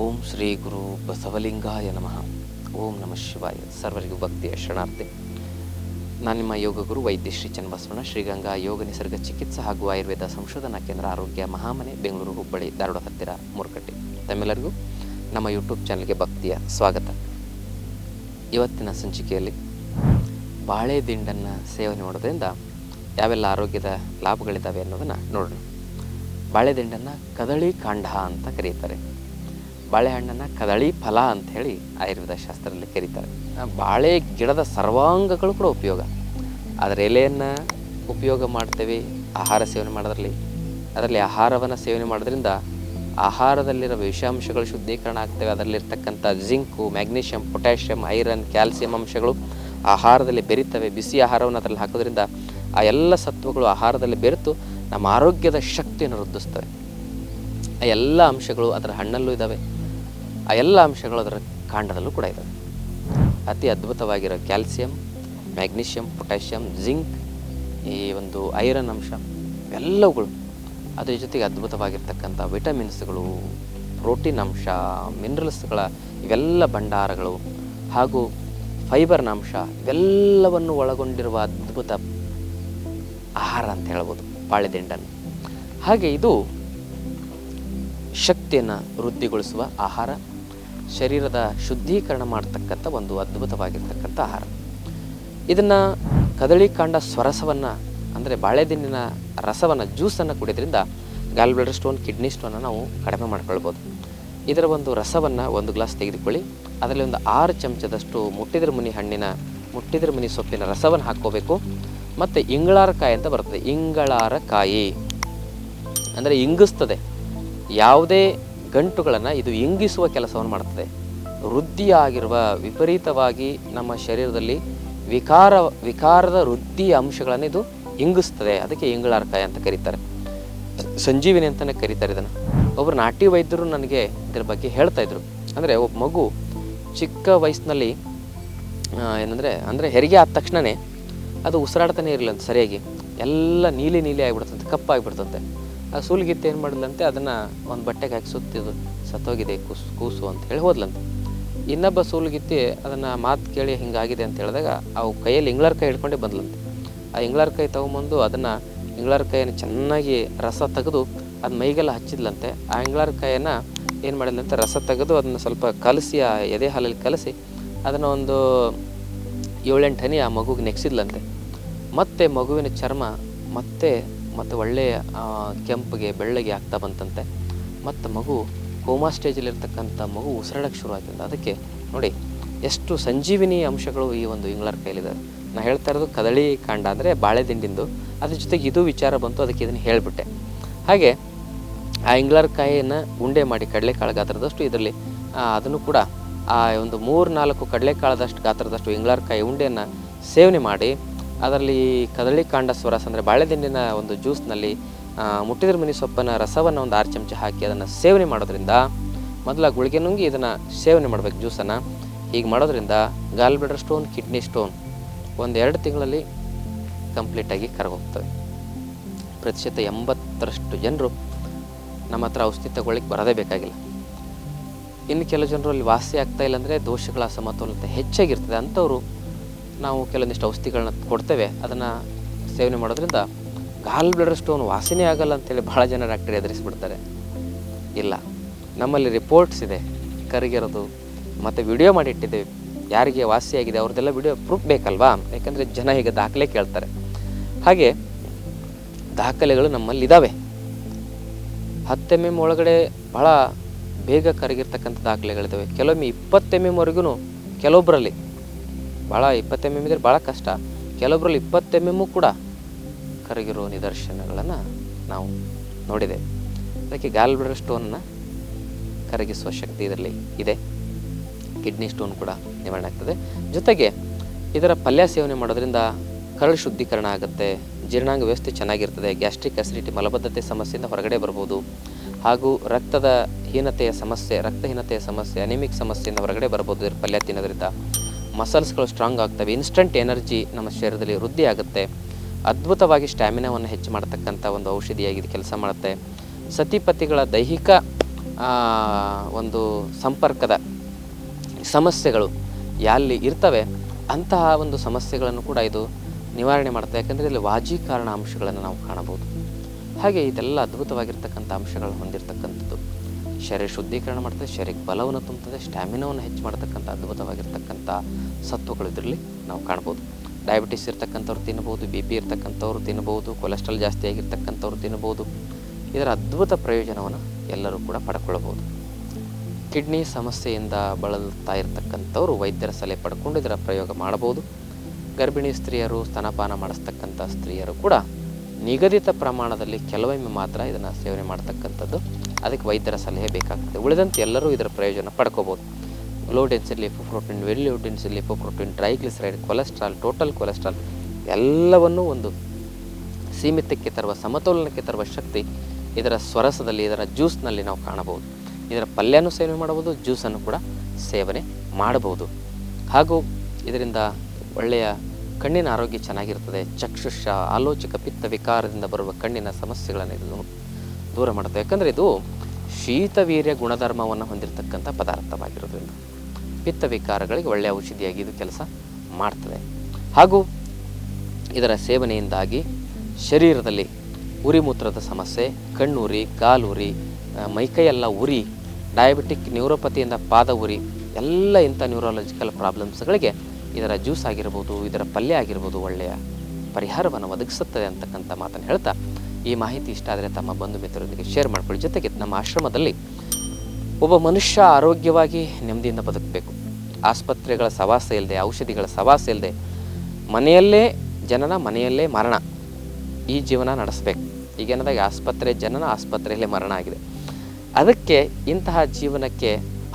ಓಂ ಶ್ರೀ ಗುರು ಬಸವಲಿಂಗಾಯ ನಮಃ. ಓಂ ನಮಃ ಶಿವಾಯ. ಸರ್ವರಿಗೂ ಭಕ್ತಿಯ ಶರಣಾರ್ಥಿ. ನಾನು ನಿಮ್ಮ ಯೋಗ ಗುರು ವೈದ್ಯ ಶ್ರೀ ಚನ್ನಬಸವಣ್ಣ. ಶ್ರೀಗಂಗಾ ಯೋಗ ನಿಸರ್ಗ ಚಿಕಿತ್ಸಾ ಹಾಗೂ ಆಯುರ್ವೇದ ಸಂಶೋಧನಾ ಕೇಂದ್ರ ಆರೋಗ್ಯ ಮಹಾಮನೆ, ಬೆಂಗಳೂರು, ಹುಬ್ಬಳ್ಳಿ, ಧಾರವಾಡ, ಹತ್ತಿರ ಮೂರುಕಟ್ಟೆ ತಮ್ಮೆಲ್ಲರಿಗೂ ನಮ್ಮ ಯೂಟ್ಯೂಬ್ ಚಾನಲ್ಗೆ ಭಕ್ತಿಯ ಸ್ವಾಗತ. ಇವತ್ತಿನ ಸಂಚಿಕೆಯಲ್ಲಿ ಬಾಳೆ ದಿಂಡನ್ನು ಸೇವನೆ ಮಾಡೋದ್ರಿಂದ ಯಾವೆಲ್ಲ ಆರೋಗ್ಯದ ಲಾಭಗಳಿದ್ದಾವೆ ಅನ್ನೋದನ್ನು ನೋಡೋಣ. ಬಾಳೆದಿಂಡನ್ನು ಕದಳಿ ಕಾಂಡ ಅಂತ ಕರೀತಾರೆ ಬಾಳೆಹಣ್ಣನ್ನು ಕದಳಿ ಫಲ ಅಂತ ಹೇಳಿ ಆಯುರ್ವೇದ ಶಾಸ್ತ್ರದಲ್ಲಿ ಕರೀತಾರೆ. ಬಾಳೆ ಗಿಡದ ಸರ್ವಾಂಗಗಳು ಕೂಡ ಉಪಯೋಗ. ಅದರ ಎಲೆಯನ್ನು ಉಪಯೋಗ ಮಾಡ್ತೇವೆ, ಆಹಾರ ಸೇವನೆ ಮಾಡೋದ್ರಲ್ಲಿ. ಅದರಲ್ಲಿ ಆಹಾರವನ್ನು ಸೇವನೆ ಮಾಡೋದ್ರಿಂದ ಆಹಾರದಲ್ಲಿರೋ ವಿಷಾಂಶಗಳು ಶುದ್ಧೀಕರಣ ಆಗ್ತವೆ. ಅದರಲ್ಲಿರ್ತಕ್ಕಂಥ zinc, magnesium, potassium, iron, calcium ಅಂಶಗಳು ಆಹಾರದಲ್ಲಿ ಬೆರೀತವೆ. ಬಿಸಿ ಆಹಾರವನ್ನು ಅದರಲ್ಲಿ ಹಾಕೋದ್ರಿಂದ ಆ ಎಲ್ಲ ಸತ್ವಗಳು ಆಹಾರದಲ್ಲಿ ಬೆರೆತು ನಮ್ಮ ಆರೋಗ್ಯದ ಶಕ್ತಿಯನ್ನು ವೃದ್ಧಿಸ್ತವೆ. ಆ ಎಲ್ಲ ಅಂಶಗಳು ಅದರ ಹಣ್ಣಲ್ಲೂ ಇದ್ದಾವೆ ಆ ಎಲ್ಲ ಅಂಶಗಳು ಅದರ ಕಾಂಡದಲ್ಲೂ ಕೂಡ ಇದೆ ಅತಿ ಅದ್ಭುತವಾಗಿರೋ ಕ್ಯಾಲ್ಸಿಯಂ, ಮ್ಯಾಗ್ನೀಷಿಯಂ, ಪೊಟ್ಯಾಷಿಯಂ, ಜಿಂಕ್, ಈ ಒಂದು ಐರನ್ ಅಂಶ ಎಲ್ಲವುಗಳು ಅದರ ಜೊತೆಗೆ ಅದ್ಭುತವಾಗಿರ್ತಕ್ಕಂಥ ವಿಟಮಿನ್ಸ್ಗಳು, ಪ್ರೋಟೀನ್ ಅಂಶ, ಮಿನರಲ್ಸ್ಗಳ ಇವೆಲ್ಲ ಭಂಡಾರಗಳು ಹಾಗೂ ಫೈಬರ್ನ ಅಂಶ ಇವೆಲ್ಲವನ್ನು ಒಳಗೊಂಡಿರುವ ಅದ್ಭುತ ಆಹಾರ ಅಂತ ಹೇಳ್ಬೋದು ಬಾಳೆದಿಂಡನ್ನು ಹಾಗೆ ಇದು ಶಕ್ತಿಯನ್ನು ವೃದ್ಧಿಗೊಳಿಸುವ ಆಹಾರ. ಶರೀರದ ಶುದ್ಧೀಕರಣ ಮಾಡತಕ್ಕಂಥ ಒಂದು ಅದ್ಭುತವಾಗಿರ್ತಕ್ಕಂಥ ಆಹಾರ. ಇದನ್ನು ಕದಳಿಕಾಂಡ ಸ್ವರಸವನ್ನು, ಅಂದರೆ ಬಾಳೆದಿನ್ನಿನ ರಸವನ್ನು ಜ್ಯೂಸನ್ನು ಕುಡಿಯೋದ್ರಿಂದ ಗಾಲ್ ಬ್ಲಡರ್ ಸ್ಟೋನ್ ಕಿಡ್ನಿ ಸ್ಟೋನನ್ನು ನಾವು ಕಡಿಮೆ ಮಾಡ್ಕೊಳ್ಬೋದು. ಇದರ ಒಂದು ರಸವನ್ನು ಒಂದು ಗ್ಲಾಸ್ ತೆಗೆದುಕೊಳ್ಳಿ. ಅದರಲ್ಲಿ ಒಂದು ಆರು ಚಮಚದಷ್ಟು ಮುಟ್ಟಿದ್ರ ಮುನಿ ಹಣ್ಣಿನ, ಮುಟ್ಟಿದ್ರ ಮುನಿ ಸೊಪ್ಪಿನ ರಸವನ್ನು ಹಾಕ್ಕೋಬೇಕು. ಮತ್ತು ಇಂಗಳಾರಕಾಯಿ ಅಂತ ಬರ್ತದೆ ಇಂಗಳಾರಕಾಯಿ ಅಂದರೆ ಇಂಗಿಸ್ತದೆ. ಯಾವುದೇ ಗಂಟುಗಳನ್ನು ಇದು ಇಂಗಿಸುವ ಕೆಲಸವನ್ನು ಮಾಡ್ತದೆ. ವೃದ್ಧಿಯಾಗಿರುವ ವಿಪರೀತವಾಗಿ ನಮ್ಮ ಶರೀರದಲ್ಲಿ ವಿಕಾರ, ವಿಕಾರದ ವೃದ್ಧಿಯ ಅಂಶಗಳನ್ನು ಇದು ಇಂಗಿಸ್ತದೆ. ಅದಕ್ಕೆ ಇಂಗಳಾರ್ಕಾಯ ಅಂತ ಕರೀತಾರೆ. ಸಂಜೀವಿನಿ ಅಂತಲೇ ಕರೀತಾರೆ ಇದನ್ನು. ಒಬ್ಬರು ನಾಟಿ ವೈದ್ಯರು ನನಗೆ ಇದರ ಬಗ್ಗೆ ಹೇಳ್ತಾ ಇದ್ರು. ಅಂದರೆ ಒಬ್ಬ ಮಗು ಚಿಕ್ಕ ವಯಸ್ಸಿನಲ್ಲಿ ಏನಂದರೆ, ಅಂದರೆ ಹೆರಿಗೆ ಆದ ತಕ್ಷಣವೇ ಅದು ಉಸಿರಾಡ್ತಾನೆ ಇರಲಿಲ್ಲ ಸರಿಯಾಗಿ. ಎಲ್ಲ ನೀಲಿ ನೀಲಿ ಆಗಿಬಿಡ್ತಂತೆ, ಕಪ್ಪಾಗಿಬಿಡ್ತಂತೆ. ಆ ಸೂಲಿಗಿತ್ತು ಏನು ಮಾಡಲಂತೆ? ಅದನ್ನು ಒಂದು ಬಟ್ಟೆಗೆ ಹಾಕಿ ಸುತ್ತಿದ್ದು ಸತ್ತೋಗಿದೆ, ಕೂಸು ಕೂಸು ಅಂತ ಹೇಳಿ ಹೋದ್ಲಂತೆ. ಇನ್ನೊಬ್ಬ ಸೂಲಿಗಿತ್ತಿ ಅದನ್ನು ಮಾತು ಕೇಳಿ ಹಿಂಗಾಗಿದೆ ಅಂತ ಹೇಳಿದಾಗ ಅವು ಕೈಯಲ್ಲಿ ಇಂಗ್ಲರ್ ಕೈ ಹಿಡ್ಕೊಂಡೇ ಬಂದ್ಲಂತೆ. ಆ ಇಂಗ್ಲರ್ ಕೈ ತೊಗೊಂಬಂದು ಅದನ್ನು ಇಂಗ್ಲರ್ ಕೈಯನ್ನು ಚೆನ್ನಾಗಿ ರಸ ತೆಗೆದು ಅದು ಮೈಗೆಲ್ಲ ಹಚ್ಚಿದ್ಲಂತೆ. ಆ ಇಂಗ್ಲರ್ ಕೈಯನ್ನು ಏನು ಮಾಡಿದ್ಲಂತೆ? ರಸ ತೆಗೆದು ಅದನ್ನು ಸ್ವಲ್ಪ ಕಲಸಿ, ಆ ಎದೆ ಹಾಲಲ್ಲಿ ಕಲಸಿ ಅದನ್ನು ಒಂದು ಏಳೆಂಟು ಹನಿ ಆ ಮಗುಗೆ ನೆಕ್ಸಿದ್ಲಂತೆ. ಮತ್ತೆ ಮಗುವಿನ ಚರ್ಮ ಮತ್ತೆ ಮತ್ತೆ ಒಳ್ಳೆಯ ಕೆಂಪಗೆ, ಬೆಳ್ಳಗೆ ಆಗ್ತಾ ಬಂತಂತೆ. ಮತ್ತು ಮಗು ಕೋಮಾ ಸ್ಟೇಜಲ್ಲಿರ್ತಕ್ಕಂಥ ಮಗು ಉಸಿರಾಡಕ್ಕೆ ಶುರು ಆಯ್ತಂತೆ. ಅದಕ್ಕೆ ನೋಡಿ, ಎಷ್ಟು ಸಂಜೀವಿನಿ ಅಂಶಗಳು ಈ ಒಂದು ಇಂಗ್ಲರ್ ಕೈಲಿದೆ ನಾನು ಹೇಳ್ತಾ ಇರೋದು ಕದಳಿ ಕಾಂಡ ಅಂದರೆ ಬಾಳೆದಿಂಡಿಂದು. ಅದ್ರ ಜೊತೆಗೆ ಇದು ವಿಚಾರ ಬಂತು, ಅದಕ್ಕೆ ಇದನ್ನು ಹೇಳಿಬಿಟ್ಟೆ. ಹಾಗೆ ಆ ಇಂಗ್ಲರ್ ಕಾಯಿಯನ್ನು ಉಂಡೆ ಮಾಡಿ ಕಡಲೆಕಾಳು ಗಾತ್ರದಷ್ಟು ಇದರಲ್ಲಿ ಅದನ್ನು ಕೂಡ ಆ ಒಂದು ಮೂರು ನಾಲ್ಕು ಕಡಲೆಕಾಳದಷ್ಟು ಗಾತ್ರದಷ್ಟು ಇಂಗ್ಲರ್ ಕಾಯಿ ಉಂಡೆಯನ್ನು ಸೇವನೆ ಮಾಡಿ ಅದರಲ್ಲಿ ಕದಳಿ ಕಾಂಡ ಸ್ವರಸ ಅಂದರೆ ಬಾಳೆದಿಂಡಿನ ಒಂದು ಜ್ಯೂಸ್ನಲ್ಲಿ ಮುಟ್ಟಿದ್ರ ಮನಿ ಸೊಪ್ಪನ ರಸವನ್ನು ಒಂದು ಆರು ಚಮಚ ಹಾಕಿ ಅದನ್ನು ಸೇವನೆ ಮಾಡೋದ್ರಿಂದ, ಮೊದಲ ಗುಳಿಗೆ ನುಂಗಿ ಇದನ್ನು ಸೇವನೆ ಮಾಡಬೇಕು ಜ್ಯೂಸನ್ನು. ಹೀಗೆ ಮಾಡೋದ್ರಿಂದ ಗಾಲ್ ಬ್ಲಡರ್ ಸ್ಟೋನ್, ಕಿಡ್ನಿ ಸ್ಟೋನ್ ಒಂದು ಎರಡು ತಿಂಗಳಲ್ಲಿ ಕಂಪ್ಲೀಟಾಗಿ ಕರಗೋಗ್ತವೆ. ಪ್ರತಿಶತ ಎಂಬತ್ತರಷ್ಟು ಜನರು ನಮ್ಮ ಹತ್ರ ಔಷಧಿ ತಗೊಳ್ಳಿಕ್ಕೆ ಬರೋದೇ ಬೇಕಾಗಿಲ್ಲ. ಇನ್ನು ಕೆಲವು ಜನರು ಅಲ್ಲಿ ವಾಸಿ ಆಗ್ತಾ ಇಲ್ಲ ಅಂದರೆ ದೋಷಗಳ ಅಸಮತೋಲನತೆ ಹೆಚ್ಚಾಗಿರ್ತದೆ. ಅಂಥವರು ನಾವು ಕೆಲವೊಂದಿಷ್ಟು ಔಷಧಿಗಳನ್ನ ಕೊಡ್ತೇವೆ, ಅದನ್ನು ಸೇವನೆ ಮಾಡೋದ್ರಿಂದ ಗಾಲ್ ಬ್ಲಡರ್ ಸ್ಟೋನ್ ವಾಸನೆ ಆಗಲ್ಲ ಅಂತೇಳಿ ಭಾಳ ಜನ ಡಾಕ್ಟರ್ ಎದುರಿಸ್ಬಿಡ್ತಾರೆ. ಇಲ್ಲ, ನಮ್ಮಲ್ಲಿ ರಿಪೋರ್ಟ್ಸ್ ಇದೆ, ಕರಿಗಿರೋದು, ಮತ್ತು ವಿಡಿಯೋ ಮಾಡಿಟ್ಟಿದ್ದೇವೆ. ಯಾರಿಗೆ ವಾಸಿಯಾಗಿದೆ ಅವ್ರದ್ದೆಲ್ಲ ವಿಡಿಯೋ ಪ್ರೂಫ್ ಬೇಕಲ್ವಾ? ಯಾಕಂದರೆ ಜನ ಈಗ ದಾಖಲೆ ಕೇಳ್ತಾರೆ. ಹಾಗೆ ದಾಖಲೆಗಳು ನಮ್ಮಲ್ಲಿ ಇದ್ದಾವೆ ಹತ್ತು ಎಂ ಎಂ ಒಳಗಡೆ ಭಾಳ ಬೇಗ ಕರಗಿರ್ತಕ್ಕಂಥ ದಾಖಲೆಗಳಿದ್ದಾವೆ ಕೆಲವೊಮ್ಮೆ ಇಪ್ಪತ್ತು ಎಂ ಎಮ್ವರೆಗೂ ಕೆಲವೊಬ್ಬರಲ್ಲಿ ಭಾಳ ಇಪ್ಪತ್ತು ಎಂ ಎಂ ಇದ್ರೆ ಭಾಳ ಕಷ್ಟ. ಕೆಲವೊಬ್ರಲ್ಲಿ ಇಪ್ಪತ್ತು ಎಂ ಎಮ್ಮು ಕೂಡ ಕರಗಿರೋ ನಿದರ್ಶನಗಳನ್ನು ನಾವು ನೋಡಿದೆ. ಅದಕ್ಕೆ ಗಾಲ್ ಬ್ಲಡರ್ ಸ್ಟೋನ್ನ ಕರಗಿಸುವ ಶಕ್ತಿ ಇದರಲ್ಲಿ ಇದೆ. ಕಿಡ್ನಿ ಸ್ಟೋನ್ ಕೂಡ ನಿವಾರಣೆ ಆಗ್ತದೆ. ಜೊತೆಗೆ ಇದರ ಪಲ್ಯ ಸೇವನೆ ಮಾಡೋದ್ರಿಂದ ಕರಳು ಶುದ್ಧೀಕರಣ ಆಗುತ್ತೆ, ಜೀರ್ಣಾಂಗ ವ್ಯವಸ್ಥೆ ಚೆನ್ನಾಗಿರ್ತದೆ ಗ್ಯಾಸ್ಟ್ರಿಕ್ ಅಸಿಡಿಟಿ ಮಲಬದ್ಧತೆ ಸಮಸ್ಯೆಯಿಂದ ಹೊರಗಡೆ ಬರ್ಬೋದು, ಹಾಗೂ ರಕ್ತದ ಹೀನತೆಯ ಸಮಸ್ಯೆ, ರಕ್ತಹೀನತೆಯ ಸಮಸ್ಯೆ ಅನಿಮಿಕ್ ಸಮಸ್ಯೆಯಿಂದ ಹೊರಗಡೆ ಬರ್ಬೋದು ಇದರ ಪಲ್ಯ ತಿನ್ನೋದ್ರಿಂದ. ಮಸಲ್ಸ್ಗಳು ಸ್ಟ್ರಾಂಗ್ ಆಗ್ತವೆ ಇನ್ಸ್ಟಂಟ್ ಎನರ್ಜಿ ನಮ್ಮ ಶರೀರದಲ್ಲಿ ವೃದ್ಧಿ ಆಗುತ್ತೆ. ಅದ್ಭುತವಾಗಿ ಸ್ಟ್ಯಾಮಿನಾವನ್ನು ಹೆಚ್ಚು ಮಾಡ್ತಕ್ಕಂಥ ಒಂದು ಔಷಧಿಯಾಗಿ ಇದು ಕೆಲಸ ಮಾಡುತ್ತೆ. ಸತಿಪತಿಗಳ ದೈಹಿಕ ಒಂದು ಸಂಪರ್ಕದ ಸಮಸ್ಯೆಗಳು ಎಲ್ಲಿ ಇರ್ತವೆ, ಅಂತಹ ಒಂದು ಸಮಸ್ಯೆಗಳನ್ನು ಕೂಡ ಇದು ನಿವಾರಣೆ ಮಾಡುತ್ತೆ. ಯಾಕಂದರೆ ಇಲ್ಲಿ ವಾಜೀಕಾರಣ ಅಂಶಗಳನ್ನು ನಾವು ಕಾಣಬಹುದು. ಹಾಗೆ ಇದೆಲ್ಲ ಅದ್ಭುತವಾಗಿರ್ತಕ್ಕಂಥ ಅಂಶಗಳನ್ನು ಹೊಂದಿರತಕ್ಕಂಥದ್ದು. ಶರೀರ ಶುದ್ಧೀಕರಣ ಮಾಡ್ತದೆ, ಶರೀರಕ್ಕೆ ಬಲವನ್ನು ತುಂಬುತ್ತದೆ, ಸ್ಟ್ಯಾಮಿನಾವನ್ನು ಹೆಚ್ಚು ಮಾಡ್ತಕ್ಕಂಥ ಅದ್ಭುತವಾಗಿರ್ತಕ್ಕಂಥ ಸತ್ವಗಳು ಇದರಲ್ಲಿ ನಾವು ಕಾಣ್ಬೋದು. ಡಯಾಬಿಟಿಸ್ ಇರ್ತಕ್ಕಂಥವ್ರು ತಿನ್ಬೋದು ಬಿ ಪಿ ಇರ್ತಕ್ಕಂಥವ್ರು ತಿನ್ಬೋದು ಕೊಲೆಸ್ಟ್ರಾಲ್ ಜಾಸ್ತಿ ಆಗಿರ್ತಕ್ಕಂಥವ್ರು ತಿನ್ಬೋದು, ಇದರ ಅದ್ಭುತ ಪ್ರಯೋಜನವನ್ನು ಎಲ್ಲರೂ ಕೂಡ ಪಡ್ಕೊಳ್ಬೋದು. ಕಿಡ್ನಿ ಸಮಸ್ಯೆಯಿಂದ ಬಳಲ್ತಾ ಇರತಕ್ಕಂಥವ್ರು ವೈದ್ಯರ ಸಲಹೆ ಪಡ್ಕೊಂಡು ಇದರ ಪ್ರಯೋಗ ಮಾಡಬಹುದು ಗರ್ಭಿಣಿ ಸ್ತ್ರೀಯರು ಸ್ತನಪಾನ ಮಾಡಿಸ್ತಕ್ಕಂಥ ಸ್ತ್ರೀಯರು ಕೂಡ ನಿಗದಿತ ಪ್ರಮಾಣದಲ್ಲಿ ಕೆಲವೊಮ್ಮೆ ಮಾತ್ರ ಇದನ್ನು ಸೇವನೆ ಮಾಡ್ತಕ್ಕಂಥದ್ದು. ಅದಕ್ಕೆ ವೈದ್ಯರ ಸಲಹೆ ಬೇಕಾಗ್ತದೆ. ಉಳಿದಂತೆ ಎಲ್ಲರೂ ಇದರ ಪ್ರಯೋಜನ ಪಡ್ಕೋಬೋದು. Low density lipoprotein very low density lipoprotein triglyceride cholesterol total cholesterol ಎಲ್ಲವನ್ನೂ ಒಂದು ಸೀಮಿತಕ್ಕೆ ತರುವ, ಸಮತೋಲನಕ್ಕೆ ತರುವ ಶಕ್ತಿ ಇದರ ಸ್ವರಸದಲ್ಲಿ, ಇದರ ಜ್ಯೂಸ್ನಲ್ಲಿ ನಾವು ಕಾಣಬಹುದು. ಇದರ ಪಲ್ಯನೂ ಸೇವನೆ ಮಾಡಬಹುದು, ಜ್ಯೂಸನ್ನು ಕೂಡ ಸೇವನೆ ಮಾಡಬಹುದು. ಹಾಗೂ ಇದರಿಂದ ಒಳ್ಳೆಯ ಕಣ್ಣಿನ ಆರೋಗ್ಯ ಚೆನ್ನಾಗಿರ್ತದೆ, ಚಕ್ಷುಷ ಆಲೋಚಕ ಪಿತ್ತ ವಿಕಾರದಿಂದ ಬರುವ ಕಣ್ಣಿನ ಸಮಸ್ಯೆಗಳನ್ನು ಇದು ದೂರ ಮಾಡುತ್ತೆ. ಯಾಕಂದರೆ ಇದು ಶೀತವೀರ್ಯ ಗುಣಧರ್ಮವನ್ನು ಹೊಂದಿರತಕ್ಕಂಥ ಪದಾರ್ಥವಾಗಿರೋದ್ರಿಂದ ಪಿತ್ತ ವಿಕಾರಗಳಿಗೆ ಒಳ್ಳೆಯ ಔಷಧಿಯಾಗಿ ಇದು ಕೆಲಸ ಮಾಡ್ತದೆ. ಹಾಗೂ ಇದರ ಸೇವನೆಯಿಂದಾಗಿ ಶರೀರದಲ್ಲಿ ಉರಿ ಮೂತ್ರದ ಸಮಸ್ಯೆ, ಕಣ್ಣುರಿ, ಕಾಲುರಿ ಮೈಕೈಯೆಲ್ಲ ಉರಿ ಡಯಾಬಿಟಿಕ್ ನ್ಯೂರೋಪತಿಯಿಂದ ಪಾದ ಉರಿ, ಎಲ್ಲ ಇಂಥ ನ್ಯೂರಾಲಜಿಕಲ್ ಪ್ರಾಬ್ಲಮ್ಸ್ಗಳಿಗೆ ಇದರ ಜ್ಯೂಸ್ ಆಗಿರ್ಬೋದು, ಇದರ ಪಲ್ಯ ಆಗಿರ್ಬೋದು ಒಳ್ಳೆಯ ಪರಿಹಾರವನ್ನು ಒದಗಿಸುತ್ತದೆ ಅಂತಕ್ಕಂಥ ಮಾತನ್ನು ಹೇಳ್ತಾ ಈ ಮಾಹಿತಿ ಇಷ್ಟ ಆದರೆ ತಮ್ಮ ಬಂಧು ಮಿತ್ರರೊಂದಿಗೆ ಶೇರ್ ಮಾಡ್ಕೊಳ್ಳಿ. ಜೊತೆಗೆ ನಮ್ಮ ಆಶ್ರಮದಲ್ಲಿ ಒಬ್ಬ ಮನುಷ್ಯ ಆರೋಗ್ಯವಾಗಿ ನೆಮ್ಮದಿಯಿಂದ ಬದುಕಬೇಕು. ಆಸ್ಪತ್ರೆಗಳ ಸವಾಸ ಇಲ್ಲದೆ, ಔಷಧಿಗಳ ಸವಾಸ ಇಲ್ಲದೆ ಮನೆಯಲ್ಲೇ ಜನನ, ಮನೆಯಲ್ಲೇ ಮರಣ ಈ ಜೀವನ ನಡೆಸಬೇಕು. ಈಗೇನದಾಗ ಆಸ್ಪತ್ರೆ, ಜನನ ಆಸ್ಪತ್ರೆಯಲ್ಲೇ ಮರಣ ಆಗಿದೆ. ಅದಕ್ಕೆ ಇಂತಹ ಜೀವನಕ್ಕೆ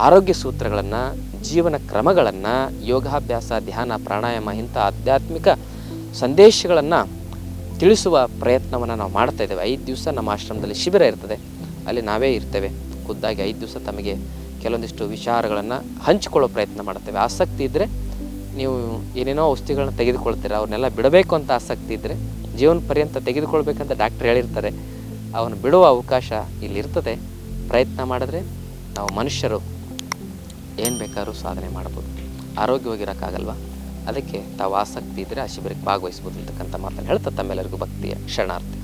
ಆರೋಗ್ಯ ಸೂತ್ರಗಳನ್ನು ಜೀವನ ಕ್ರಮಗಳನ್ನು, ಯೋಗಾಭ್ಯಾಸ, ಧ್ಯಾನ, ಪ್ರಾಣಾಯಾಮ ಇಂಥ ಆಧ್ಯಾತ್ಮಿಕ ಸಂದೇಶಗಳನ್ನು ತಿಳಿಸುವ ಪ್ರಯತ್ನವನ್ನು ನಾವು ಮಾಡ್ತಾ ಇದ್ದೇವೆ. ಐದು ದಿವಸ ನಮ್ಮ ಆಶ್ರಮದಲ್ಲಿ ಶಿಬಿರ ಇರ್ತದೆ. ಅಲ್ಲಿ ನಾವೇ ಇರ್ತೇವೆ. ಖುದ್ದಾಗಿ ಐದು ದಿವಸ ತಮಗೆ ಕೆಲವೊಂದಿಷ್ಟು ವಿಚಾರಗಳನ್ನು ಹಂಚಿಕೊಳ್ಳೋ ಪ್ರಯತ್ನ ಮಾಡ್ತೇವೆ. ಆಸಕ್ತಿ ಇದ್ದರೆ ನೀವು ಏನೇನೋ ಔಷಧಿಗಳನ್ನ ತೆಗೆದುಕೊಳ್ತೀರ, ಅವ್ರನ್ನೆಲ್ಲ ಬಿಡಬೇಕು ಅಂತ ಆಸಕ್ತಿ ಇದ್ದರೆ ಜೀವನ ಪರ್ಯಂತ ತೆಗೆದುಕೊಳ್ಬೇಕಂತ ಡಾಕ್ಟರ್ ಹೇಳಿರ್ತಾರೆ. ಅವನು ಬಿಡುವ ಅವಕಾಶ ಇಲ್ಲಿರ್ತದೆ. ಪ್ರಯತ್ನ ಮಾಡಿದ್ರೆ ನಾವು ಮನುಷ್ಯರು ಏನು ಬೇಕಾದ್ರೂ ಸಾಧನೆ ಮಾಡ್ಬೋದು. ಆರೋಗ್ಯವಾಗಿರೋಕ್ಕಾಗಲ್ವಾ? ಅದಕ್ಕೆ ತಾವು ಆಸಕ್ತಿ ಇದ್ದರೆ ಆ ಶಿಬಿರಕ್ಕೆ ಭಾಗವಹಿಸ್ಬೋದು ಅಂತಕ್ಕಂಥ ಮಾತನ್ನು ಹೇಳ್ತಾ ತಮ್ಮೆಲ್ಲರಿಗೂ ಭಕ್ತಿಯ ಶರಣಾರ್ಥಿ.